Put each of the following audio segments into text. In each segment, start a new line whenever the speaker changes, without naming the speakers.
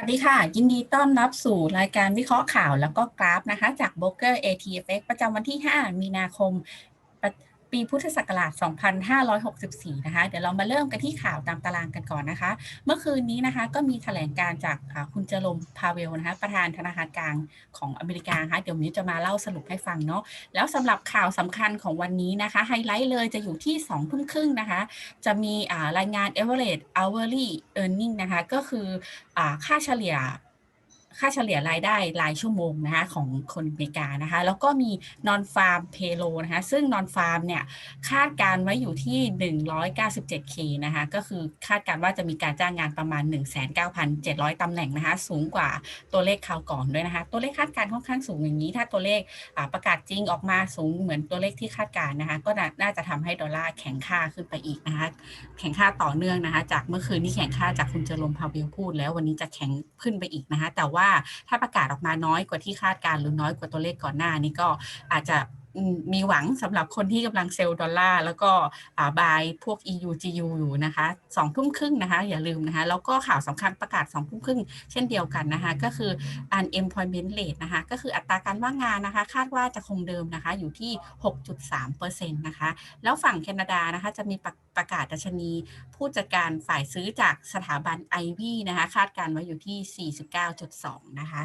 วัสดีค่ะ ยินดีต้อนรับสู่รายการวิเคราะห์ข่าวแล้วก็กราฟนะคะ จากโบ o เกอร์ ATFX ประจำวันที่ 5 มีนาคม ปีพุทธศักราช 2564 นะคะ เดี๋ยวเรามาเริ่มกันที่ข่าวตามตารางกันก่อนนะคะ เมื่อคืนนี้นะคะก็มีแถลงการจากคุณเจอรมพาเวลนะคะ ประธานธนาคารกลางของอเมริกาคะเดี๋ยวนี้จะมาเล่าสรุปให้ฟังเนาะ แล้วสำหรับข่าวสำคัญของวันนี้นะคะ ไฮไลท์เลยจะอยู่ที่2ทุ่มครึ่งนะคะ จะมีรายงาน average hourly earning นะคะ ก็คืออค่าเฉลี่ย ค่าเฉลี่ยรายได้รายชั่วโมงนะคะของคนอเมริกานะคะ แล้วก็มี non farm payroll นะคะ ซึ่ง non farm เนี่ยคาดการไว้อยู่ที่ 197k นะคะ ก็คือคาดการว่าจะมีการจ้างงานประมาณ 19,700 ตำแหน่งนะคะ สูงกว่าตัวเลขคราวก่อนด้วยนะคะ ตัวเลขคาดการค่อนข้างสูงอย่างนี้ ถ้าตัวเลขประกาศจริงออกมาสูงเหมือนตัวเลขที่คาดการนะคะ ก็น่าจะทำให้ดอลลาร์แข็งค่าขึ้นไปอีกนะคะ แข็งค่าต่อเนื่องนะคะ จากเมื่อคืนที่แข็งค่าจากคุณเจอรมพาเวลพูด แล้ววันนี้จะแข็งขึ้นไปอีกนะคะ แต่ว่าถ้าประกาศออกมาน้อยกว่าที่คาดการหรือน้อยกว่าตัวเลขก่อนหน้านี้ก็อาจจะ มีหวังสำหรับคนที่กำลังเซลล์ดอลลาร์แล้วก็บายพวก EU GU อยู่นะคะสองทุ่มครึ่งนะคะ อย่าลืมนะคะ แล้วก็ข่าวสำคัญประกาศสองทุ่มครึ่งเช่นเดียวกันนะคะ ก็คือ unemployment rate นะคะ ก็คืออัตราการว่างงานนะคะ คาดว่าจะคงเดิมนะคะ อยู่ที่ 6.3%นะคะ แล้วฝั่งแคนาดานะคะ จะมีประประกาศดัชนี ผู้จัดการฝ่ายซื้อจากสถาบันไอวีนะคะ คาดการไว้อยู่ที่ 49.2 นะคะ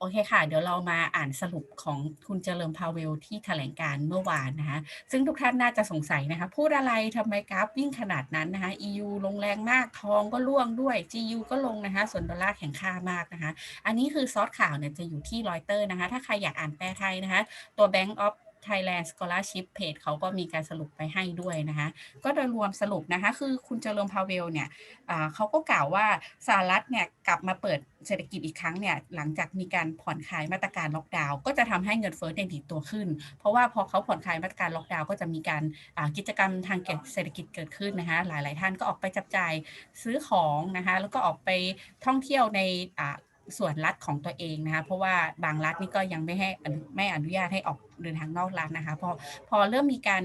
โอเคค่ะ เดี๋ยวเรามาอ่านสรุปของคุณเจริญพาเวลที่แถลงการเมื่อวานนะคะ ซึ่งทุกท่านน่าจะสงสัยนะคะ พูดอะไรทำไมกราฟวิ่งขนาดนั้นนะคะ EU ลงแรงมาก ทองก็ร่วงด้วย GU ก็ลงนะคะ ส่วนดอลลาร์แข็งค่ามากนะคะ อันนี้คือซอสข่าวเนี่ยจะอยู่ที่รอยเตอร์นะคะ ถ้าใครอยากอ่านแปลไทยนะคะ ตัว Bank of Thailand Scholarship Page เขาก็มีการสรุปไปให้ด้วยนะคะ ก็โดยรวมสรุปนะคะ คือคุณเจริญพาเวลเนี่ยเขาก็กล่าวว่าสหรัฐเนี่ยกลับมาเปิดเศรษฐกิจอีกครั้งเนี่ยหลังจากมีการผ่อนคลายมาตรการล็อกดาวน์ก็จะทำให้เงินเฟ้อเด่นดีตัวขึ้น เพราะว่าพอเขาผ่อนคลายมาตรการล็อกดาวน์ก็จะมีการกิจกรรมทางเศรษฐกิจเกิดขึ้นนะคะหลาย ๆ ท่านก็ออกไปจับจ่ายซื้อของนะคะแล้วก็ออกไปท่องเที่ยวใน ส่วนรัฐของตัวเองนะคะเพราะว่าบางรัฐนี่ก็ยังไม่ให้ไม่อนุญาตให้ออกเดินทางนอกรัฐนะคะพอพอเริ่มมีการ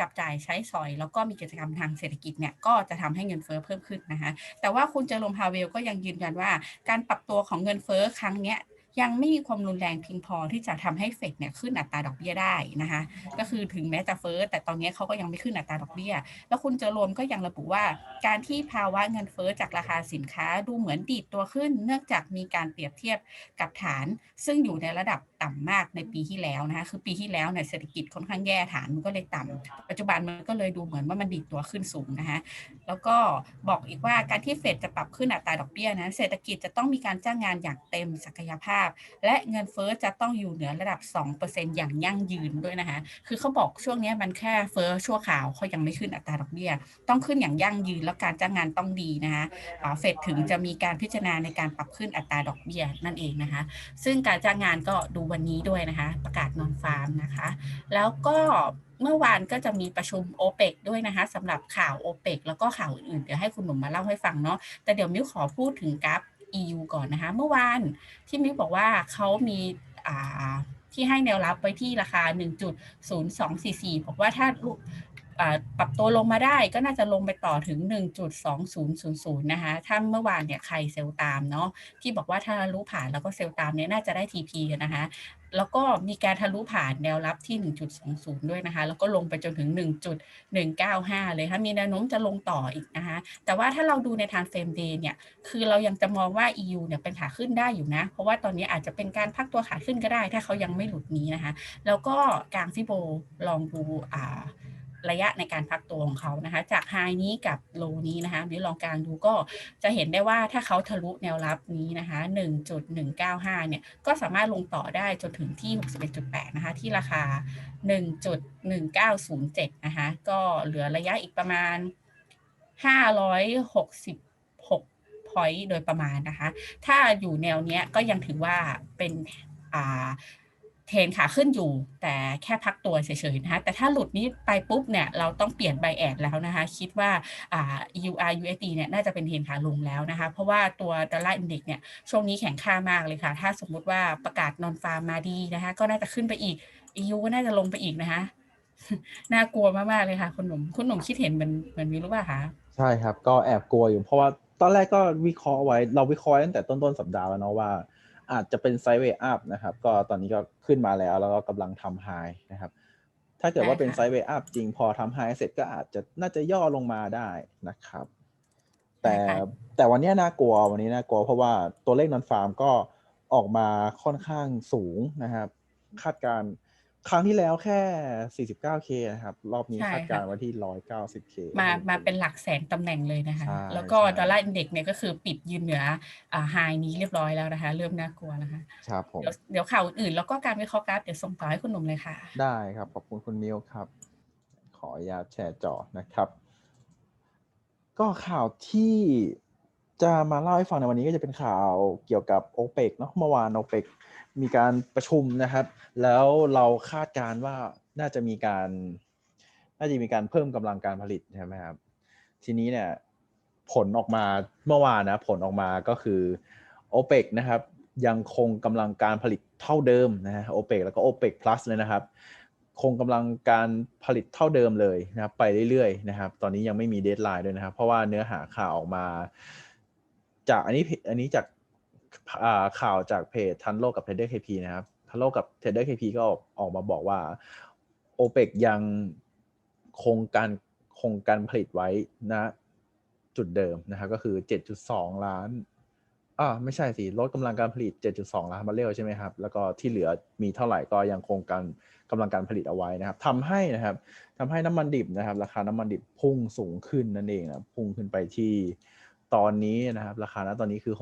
จับจ่ายใช้สอย แล้วก็มีกิจกรรมทางเศรษฐกิจเนี่ยก็จะทำให้เงินเฟ้อเพิ่มขึ้นนะคะแต่ว่าคุณเจอรมพาเวลก็ยังยืนยันว่า การปรับตัวของเงินเฟ้อครั้งเนี้ย ยังไม่มีความรุนแรงเพียงพอที่จะทำให้เฟดเนี่ยขึ้นอัตราดอกเบี้ยได้นะคะก็คือถึงแม้จะเฟ้อแต่ตอนนี้เขาก็ยังไม่ขึ้นอัตราดอกเบี้ย แล้วคุณจะรวมก็ยังระบุว่า การที่ภาวะเงินเฟ้อจากราคาสินค้าดูเหมือนดีดตัวขึ้น เนื่องจากมีการเปรียบเทียบกับฐาน ซึ่งอยู่ในระดับต่ำมากในปีที่แล้วนะคะคือปีที่แล้วเนี่ยเศรษฐกิจค่อนข้างแย่ฐานมันก็เลยต่ำปัจจุบันมันก็เลยดูเหมือนว่ามันดีดตัวขึ้นสูงนะคะแล้วก็บอกอีกว่าการที่เฟดจะปรับขึ้นอัตราดอกเบี้ยนะเศรษฐกิจจะต้องมีการจ้างงานอย่างเต็มศักยภาพและเงินเฟอ้อจะต้องอยู่เหนือระดับ 2%อย่างยั่งยืนด้วยนะคะ คือเขาบอกช่วงนี้มันแค่เฟอ้อชั่วข่าวเขายังไม่ขึ้นอัตราดอกเบี้ย ต้องขึ้นอย่างยั่งยืนแล้วการจ้างงานต้องดีนะคะเฟดถึงจะมีการพิจารณาในการปรับขึ้นอัตราดอกเบี้ยนั่นเองนะคะ ซึ่งการจ้างงานก็ดูวันนี้ด้วยนะคะ ประกาศนอนฟาร์มนะคะ แล้วก็เมื่อวานก็จะมีประชุมโอเปกด้วยนะคะสำหรับข่าวโอเปกแล้วก็ข่าวอื่นๆ เดี๋ยวให้คุณหนุ่มมาเล่าให้ฟังเนาะแต่เดี๋ยวมิ้วขอพูดถึงกราฟ EU ก่อนนะคะ เมื่อวานที่มิ้วบอกว่าเขามีที่ให้แนวรับไว้ที่ราคา 1.0244 บอกว่าถ้าปรับตัวลงมาได้ก็น่าจะลงไปต่อถึง 1.2000 นะคะ ถ้าเมื่อวานเนี่ยใครเซลตามเนาะที่บอกว่าถ้ารู้ผ่านแล้วก็เซลตามเนี่ยน่าจะได้ TP นะคะ แล้วก็มีการทะลุผ่านแนวรับที่ 1.20 ด้วยนะคะ แล้วก็ลงไปจนถึง 1.195 เลยค่ะ มีแนวโน้มจะลงต่ออีกนะคะ แต่ว่าถ้าเราดูในทางเฟรมเดย์เนี่ย คือเรายังจะมองว่า EU เนี่ยเป็นขาขึ้นได้อยู่นะ เพราะว่าตอนนี้อาจจะเป็นการพักตัวขาขึ้นก็ได้ ถ้าเขายังไม่หลุดนี้นะคะ แล้วก็กลางฟิโบลองดูอ่า ระยะในการพักตัวของเขานะคะ จากไฮนี้กับโลนี้นะคะวิลองกลางดูก็จะเห็นได้ว่าถ้าเขาทะลุแนวรับนี้นะคะ 1.195 เนี่ย ก็สามารถลงต่อได้จนถึงที่ 61.8 นะคะ ที่ราคา 1.1907 นะคะ ก็เหลือระยะอีกประมาณ 566 point โดยประมาณนะคะ ถ้าอยู่แนวเนี้ยก็ยังถือว่าเป็นอ่า เทรนขาขึ้นอยู่ แต่แค่พักตัวเฉยๆนะคะแต่ถ้าหลุดนี้ไปปุ๊บเนี่ยเราต้องเปลี่ยนไบแอดแล้วนะคะ คิดว่าอ่า EUR USD เนี่ยน่าจะเป็นเทรนขาลงแล้วนะคะ เพราะว่าตัวดอลลาร์อินเด็กเนี่ยช่วงนี้แข็งค่ามากเลยค่ะ ถ้าสมมุติว่าประกาศนอนฟาร์มมาดีนะคะ ก็น่าจะขึ้นไปอีก EU ก็น่าจะลงไปอีกนะคะน่ากลัวมากๆเลยค่ะ คุณหนุ่มคุณหนุ่มคิดเห็นมือนเหมือนมีรู้ป่ะคะ
ใช่ครับ ก็แอบกลัวอยู่เพราะว่าตอนแรกก็วิเคราะห์ไว้ เราวิเคราะห์ตั้งแต่ต้นๆสัปดาห์แล้วเนาะว่า อาจจะเป็นไซด์เวย์อัพนะครับ ก็ตอนนี้ก็ขึ้นมาแล้ว แล้วก็กำลังทำไฮนะครับ ถ้าเกิดว่าเป็นไซด์เวย์อัพจริงพอทำไฮเสร็จก็อาจจะน่าจะย่อลงมาได้นะครับ แต่
ใช่ค่ะ
แต่วันนี้น่ากลัววันนี้น่ากลัวเพราะว่าตัวเลขนอนฟาร์มก็ออกมาค่อนข้างสูงนะครับ คาดการณ์ ครั้งที่แล้วแค่ 49k นะครับ รอบนี้
ใช่
คาดการณ์
ค่ะ
ไว้ที่ 190k
มามาเป็นหลักแสนตำแหน่งเลยนะคะ
ใช่
แล้วก็
ใช่
ดอลลาร์อินเด็กซ์เนี่ยก็คือปิดยืนเหนืออ่าไฮนี้เรียบร้อยแล้วนะคะ เริ่มน่ากลัวแล้วค่ะ
ครับผม
เดี๋ยวเดี๋ยวข่าวอื่นแล้วก็การวิเคราะห์กราฟเดี๋ยวส่งต่อให้คุณหนุ่มเลยค่ะ
ได้ครับ ขอบคุณคุณมิวครับ ขออนุญาตแชร์จอนะครับ ก็ข่าวที่ จะมาเล่าให้ฟังในวันนี้ก็จะเป็นข่าวเกี่ยวกับโอเปกเนาะเมื่อวานโอเปกมีการประชุมนะครับ แล้วเราคาดการณ์ว่าน่าจะมีการ น่าจะมีการเพิ่มกำลังการผลิตใช่ไหมครับ ทีนี้เนี่ยผลออกมาเมื่อวานนะผลออกมาก็คือโอเปกนะครับ ยังคงกำลังการผลิตเท่าเดิมนะโอเปกแล้วก็โอเปก plus เลยนะครับ คงกำลังการผลิตเท่าเดิมเลยนะครับ ไปเรื่อยๆนะครับ ตอนนี้ยังไม่มีเดทไลน์ด้วยนะครับ เพราะว่าเนื้อหาข่าวออกมา จากอันนี้อันนี้จากข่าวจากเพจทันโลกกับ Trader KP นะครับทันโลกกับ Trader KP ก็ออกออกมาบอกว่าโอเปกยังคงการคงการผลิตไว้นะจุดเดิมนะครับก็คือ 7.2 ล้านอ่าไม่ใช่สิลดกำลังการผลิต 7.2 ล้านบาร์เรลใช่ไหมครับ แล้วก็ที่เหลือมีเท่าไหร่ก็ยังคงการกำลังการผลิตเอาไว้นะครับทำให้นะครับทำให้น้ำมันดิบนะครับ ราคาน้ำมันดิบพุ่งสูงขึ้นนั่นเองนะพุ่งขึ้นไปที่ ตอนนี้นะครับ ราคาณตอนนี้คือ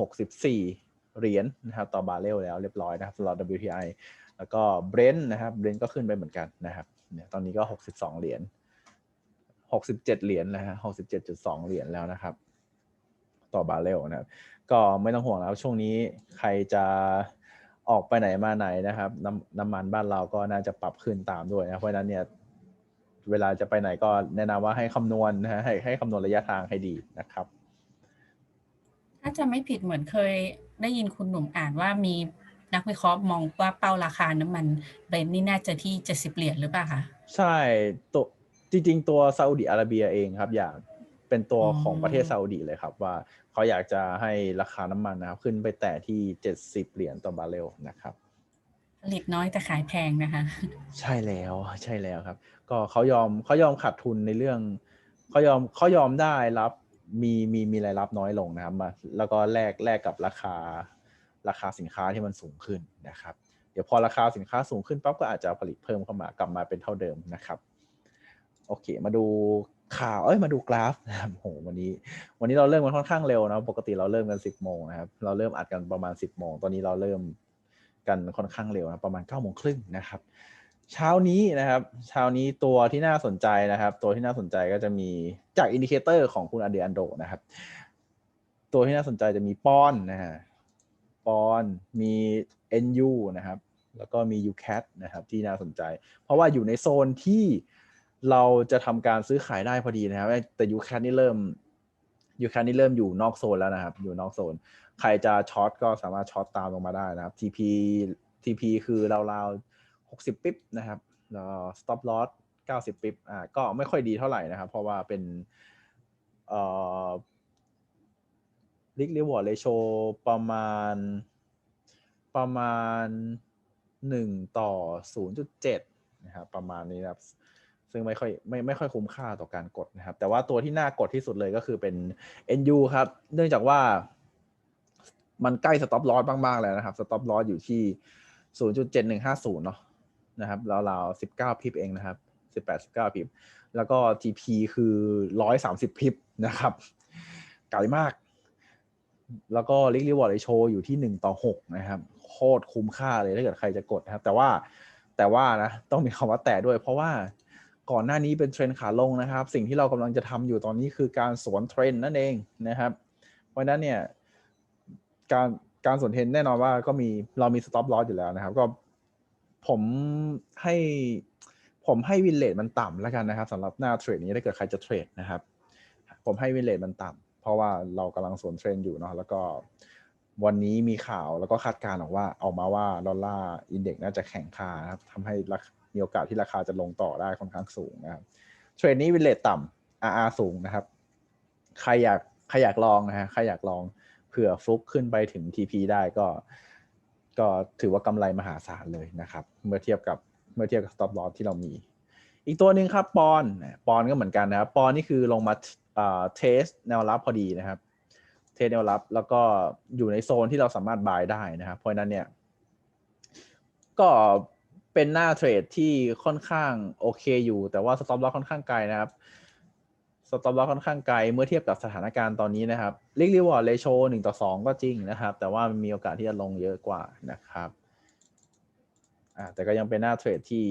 64 เหรียญนะครับ ต่อบาร์เรลแล้วเรียบร้อยนะครับสำหรับ WTI แล้วก็เบรนท์นะครับเบรนท์ก็ขึ้นไปเหมือนกันนะครับเนี่ยตอนนี้ก็ 62 เหรียญ67 เหรียญนะฮะ67.2 เหรียญแล้วนะครับ ต่อบาร์เรลนะครับ ก็ไม่ต้องห่วงแล้วช่วงนี้ใครจะออกไปไหนมาไหนนะครับน้ำน้ำมันบ้านเราก็น่าจะปรับขึ้นตามด้วยนะ เพราะนั้นเนี่ยเวลาจะไปไหนก็แนะนำว่าให้คำนวณนะฮะให้ให้คำนวณระยะทางให้ดีนะครับ
จะไม่ผิดเหมือนเคยได้ยินคุณหนุ่มอ่านว่ามีนักวิเคราะห์มองว่าเป้าราคาน้ำมันเบรนท์นี่น่าจะที่70เหรียญหรือเปล่าคะ
ใช่ตัวจริง ๆ ตัวซาอุดิอาระเบียเองครับ อยากเป็นตัว
อ๋อ
ของประเทศซาอุดิเลยครับ ว่าเขาอยากจะให้ราคาน้ำมันนะครับ ขึ้นไปแตะที่70เหรียญต่อบาร์เรลนะครับ
ผลิตน้อยแต่ขายแพงนะคะ
ใช่แล้วใช่แล้วครับ ก็เขายอมเขายอมขาดทุนในเรื่องเขายอมเขายอมได้รับ มีมีมีรายรับน้อยลงนะครับมาแล้วก็แลกแลกกับราคาราคาสินค้าที่มันสูงขึ้นนะครับ เดี๋ยวพอราคาสินค้าสูงขึ้นปั๊บก็อาจจะผลิตเพิ่มเข้ามากลับมาเป็นเท่าเดิมนะครับโอเค มาดูข่าวเอ้ยมาดูกราฟนะครับโหวันนี้ วันนี้เราเริ่มกันค่อนข้างเร็วนะปกติเราเริ่มกัน10โมงนะครับเราเริ่มอัดกันประมาณ10โมงตอนนี้เราเริ่มกันค่อนข้างเร็วนะประมาณ9โมงครึ่งนะครับ เช้านี้นะครับ เช้านี้ตัวที่น่าสนใจนะครับ ตัวที่น่าสนใจก็จะมีจากอินดิเคเตอร์ของคุณอเดอันโดนะครับ ตัวที่น่าสนใจจะมีปอนนะฮะปอนมี NU นะครับ แล้วก็มี UCAT นะครับ ที่น่าสนใจ เพราะว่าอยู่ในโซนที่เราจะทำการซื้อขายได้พอดีนะครับ แต่ UCAT นี่เริ่ม UCAT นี่เริ่มอยู่นอกโซนแล้วนะครับ อยู่นอกโซน ใครจะช็อตก็สามารถช็อตตามลงมาได้นะครับ TP TP คือราวๆ 60 ปิ๊บนะครับแล้ว stop loss 90 ปิ๊บอ่าก็ไม่ค่อยดีเท่าไหร่นะครับ เพราะว่าเป็นเอ่อ risk reward ratio ประมาณประมาณ 1 ต่อ 0.7 นะครับ ประมาณนี้นะครับ ซึ่งไม่ค่อยไม่ไม่ค่อยคุ้มค่าต่อการกดนะครับ แต่ว่าตัวที่น่ากดที่สุดเลยก็คือเป็น NU ครับ เนื่องจากว่ามันใกล้ stop loss มาก ๆ แล้วนะครับ stop loss อยู่ที่ 0.7150 เนาะ นะครับราวๆ19พิบเองนะครับ18 19พิบ แล้วก็ TP คือ130พิบนะครับไกลมาก แล้วก็ Risk Reward Ratio อยู่ที่1ต่อ6นะครับ โคตรคุ้มค่าเลยถ้าเกิดใครจะกดนะครับ แต่ว่าแต่ว่านะต้องมีคำว่าแต่ด้วย เพราะว่าก่อนหน้านี้เป็นเทรนขาลงนะครับ สิ่งที่เรากำลังจะทำอยู่ตอนนี้คือการสวนเทรนนั่นเองนะครับ เพราะฉะนั้นเนี่ยการการสวนเทรนแน่นอนว่าก็มีเรามี stop loss อยู่แล้วนะครับ ก็ ผมให้ผมให้วินเลทมันต่ำแล้วกันนะครับสำหรับหน้าเทรดนี้ถ้าเกิดใครจะเทรดนะครับ ผมให้วินเลทมันต่ำเพราะว่าเรากำลังสวนเทรนด์อยู่เนาะแล้วก็วันนี้มีข่าวแล้วก็คาดการณ์ออกว่าออกมาว่าดอลลาร์อินเด็กซ์น่าจะแข็งค่านะครับทำให้ราคามีโอกาสที่ราคาจะลงต่อได้ค่อนข้างสูงนะครับเทรดนี้วินเลทต่ำ RR สูงนะครับ ใครอยากใครอยากลองนะฮะใครอยากลองเผื่อฟลุกขึ้นไปถึง TP ได้ก็ ก็ถือว่ากำไรมหาศาลเลยนะครับ เมื่อเทียบกับเมื่อเทียบกับ stop loss ที่เรามี อีกตัวหนึ่งครับปอนปอนก็เหมือนกันนะครับปอนนี่คือลงมาเทสแนวรับพอดีนะครับ เทสแนวรับแล้วก็อยู่ในโซนที่เราสามารถบายได้นะครับ เพราะนั้นเนี่ยก็เป็นหน้าเทรดที่ค่อนข้างโอเคอยู่ แต่ว่าสต็อปลอสค่อนข้างไกลนะครับ ต็อปลอสค่อนข้างไกลเมื่อเทียบกับสถานการณ์ตอนนี้นะครับลิกรีวอร์ดเลโชหนึ่งต่อสองก็จริงนะครับ แต่ว่ามันมีโอกาสที่จะลงเยอะกว่านะครับอ่าแต่ก็ยังเป็นหน้าเทรดที่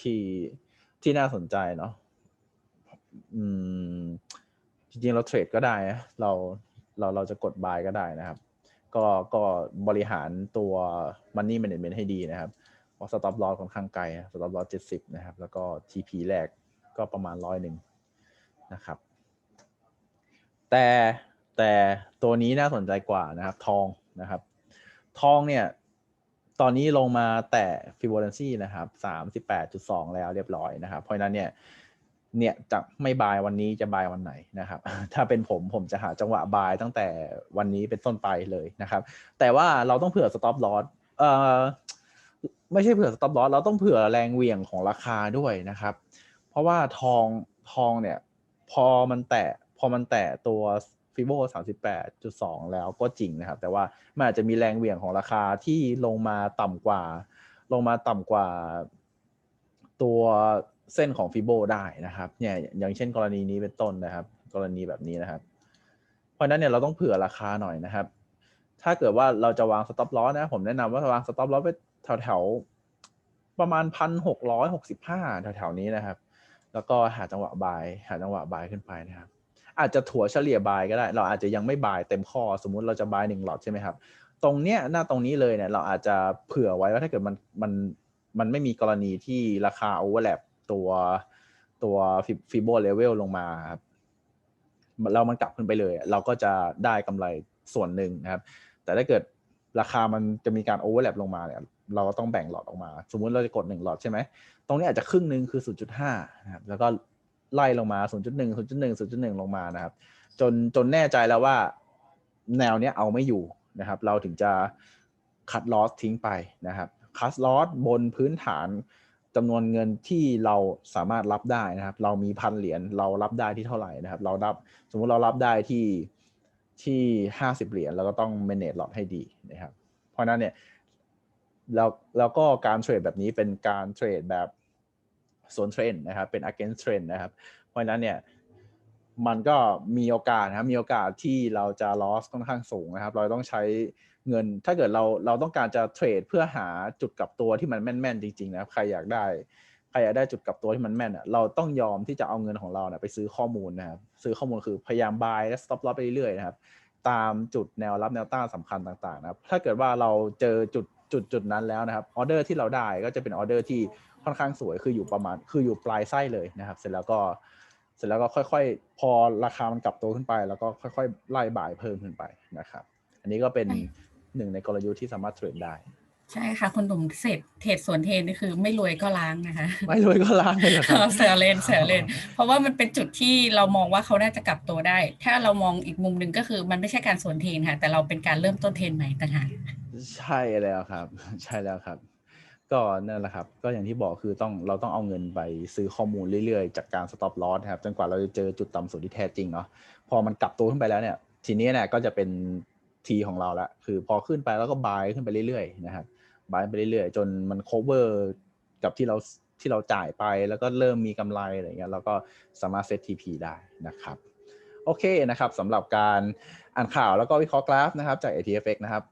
ที่ที่น่าสนใจเนาะอืมจริงๆเราเทรดก็ได้เราเราเราจะกดบายก็ได้นะครับ ก็ก็บริหารตัว Money Management ให้ดีนะครับเพราะ Stop Loss ค่อนข้างไกล Stop Loss 70นะครับ แล้วก็ TP แรกก็ประมาณร้อยหนึ่ง นะครับ แต่แต่ตัวนี้น่าสนใจกว่านะครับ ทองนะครับ ทองเนี่ย ตอนนี้ลงมาแต่ Fibonacci นะครับ38.2แล้วเรียบร้อยนะครับ เพราะนั้นเนี่ย เนี่ยจะไม่บายวันนี้จะบายวันไหนนะครับ ถ้าเป็นผมผมจะหาจังหวะบายตั้งแต่วันนี้เป็นต้นไปเลยนะครับ แต่ว่าเราต้องเผื่อ stop loss เอ่อไม่ใช่เผื่อ stop loss เราต้องเผื่อแรงเหวี่ยงของราคาด้วยนะครับ เพราะว่าทองทองเนี่ย พอมันแตะพอมันแตะตัวฟิโบ38.2 แล้วก็จริงนะครับ แต่ว่ามันอาจจะมีแรงเหวี่ยงของราคาที่ลงมาต่ำกว่า ลงมาต่ำกว่าตัวเส้นของฟิโบได้นะครับ เนี่ยอย่างเช่นกรณีนี้เป็นต้นนะครับ กรณีแบบนี้นะครับ เพราะฉะนั้นเนี่ยเราต้องเผื่อราคาหน่อยนะครับ ถ้าเกิดว่าเราจะวางสต็อปลอนะ ผมแนะนำว่าวางสต็อปลอไว้แถวแถวๆประมาณพันหกร้อยหกสิบห้าแถวๆนี้นะครับ แล้วก็หาจังหวะบาย หาจังหวะบายขึ้นไปนะครับ อาจจะถัวเฉลี่ยบายก็ได้ เราอาจจะยังไม่บายเต็มข้อ สมมุติเราจะบายหนึ่งหลอดใช่ไหมครับ ตรงเนี้ยหน้าตรงนี้เลยเนี่ยเราอาจจะเผื่อไว้ว่าถ้าเกิดมันมันมันไม่มีกรณีที่ราคาโอเวอร์แลปตัวตัวฟิโบเลเวลลงมาครับเรามันกลับขึ้นไปเลย เราก็จะได้กำไรส่วนหนึ่งนะครับ แต่ถ้าเกิดราคามันจะมีการโอเวอร์แลปลงมาเนี่ย เราก็ต้องแบ่งหลอดออกมา สมมุติเราจะกดหนึ่งหลอดใช่ไหมตรงนี้อาจจะครึ่งหนึ่งคือ 0.5นะครับแล้วก็ไล่ลงมา 0.1 0.1 0.1 ลงมานะครับ จนจนแน่ใจแล้วว่าแนวเนี้ยเอาไม่อยู่นะครับ เราถึงจะคัดลอสทิ้งไปนะครับคัดลอสบนพื้นฐานจำนวนเงินที่เราสามารถรับได้นะครับ เรามีพันเหรียญเรารับได้ที่เท่าไหร่นะครับ เรารับสมมุติเรารับได้ที่ที่ห้าสิบเหรียญเราก็ต้อง manage ลอตให้ดีนะครับ เพราะฉะนั้นเนี่ย แล้วแล้วก็การเทรดแบบนี้เป็นการเทรดแบบสวนเทรนด์นะครับ เป็น against trend นะครับ เพราะฉะนั้นเนี่ยมันก็มีโอกาสนะครับ มีโอกาสที่เราจะ loss ค่อนข้างสูงนะครับ เราต้องใช้เงิน ถ้าเกิดเราเราต้องการจะเทรดเพื่อหาจุดกลับตัวที่มันแม่นๆจริงๆนะครับ ใครอยากได้ใครอยากได้จุดกลับตัวที่มันแม่นอะเราต้องยอมที่จะเอาเงินของเราเนี่ยไปซื้อข้อมูลนะครับ ซื้อข้อมูลคือพยายาม buy และ stop loss ไปเรื่อยๆนะครับ ตามจุดแนวรับแนวต้านสำคัญต่างๆนะครับ ถ้าเกิดว่าเราเจอจุด จุดจุดนั้นแล้วนะครับออเดอร์ที่เราได้ก็จะเป็นออเดอร์ที่ค่อนข้างสวยคืออยู่ประมาณคืออยู่ปลายไส้เลยนะครับ เสร็จแล้วก็เสร็จแล้วก็ค่อย ๆ พอราคามันกลับตัวขึ้นไป แล้วก็ค่อย ๆ ไล่บ่ายเพิ่มขึ้นไปนะครับ อันนี้ก็เป็นหนึ่งในกลยุทธ์ที่สามารถเทรดได้
ใช่ค่ะคุณตุ่มเสร็จเทรดสวนเทรนนี่คือไม่รวยก็ล้างนะคะ
ไม่รวยก็ล้างเลยเหรอครับ
เสือเลนเสือเลน เพราะว่ามันเป็นจุดที่เรามองว่าเขาน่าจะกลับตัวได้ ถ้าเรามองอีกมุมหนึ่งก็คือมันไม่ใช่การสวนเทรนค่ะ แต่เราเป็นการเริ่มต้นเทรนใหม่ต่างหาก
ใช่แล้วครับ ใช่แล้วครับ ก็นั่นแหละครับ ก็อย่างที่บอกคือต้องเราต้องเอาเงินไปซื้อข้อมูลเรื่อยๆ จากการ stop loss นะครับจนกว่าเราจะเจอจุดต่ำสุดที่แท้จริงเนาะพอมันกลับตัวขึ้นไปแล้วเนี่ย ทีนี้เนี่ยก็จะเป็นทีของเราละคือพอขึ้นไปแล้วก็บายขึ้นไปเรื่อยๆนะครับ บายไปเรื่อยๆ จนมัน cover กับที่เราที่เราจ่ายไปแล้วก็เริ่มมีกำไรอะไรเงี้ยเราก็สามารถเซต TP ได้นะครับ โอเคนะครับสำหรับการอ่านข่าวแล้วก็วิเคราะห์กราฟนะครับจาก ATFX นะครับ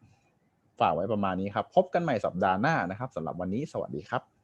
ฝากไว้ประมาณนี้ครับ พบกันใหม่สัปดาห์หน้านะครับสำหรับวันนี้สวัสดีครับ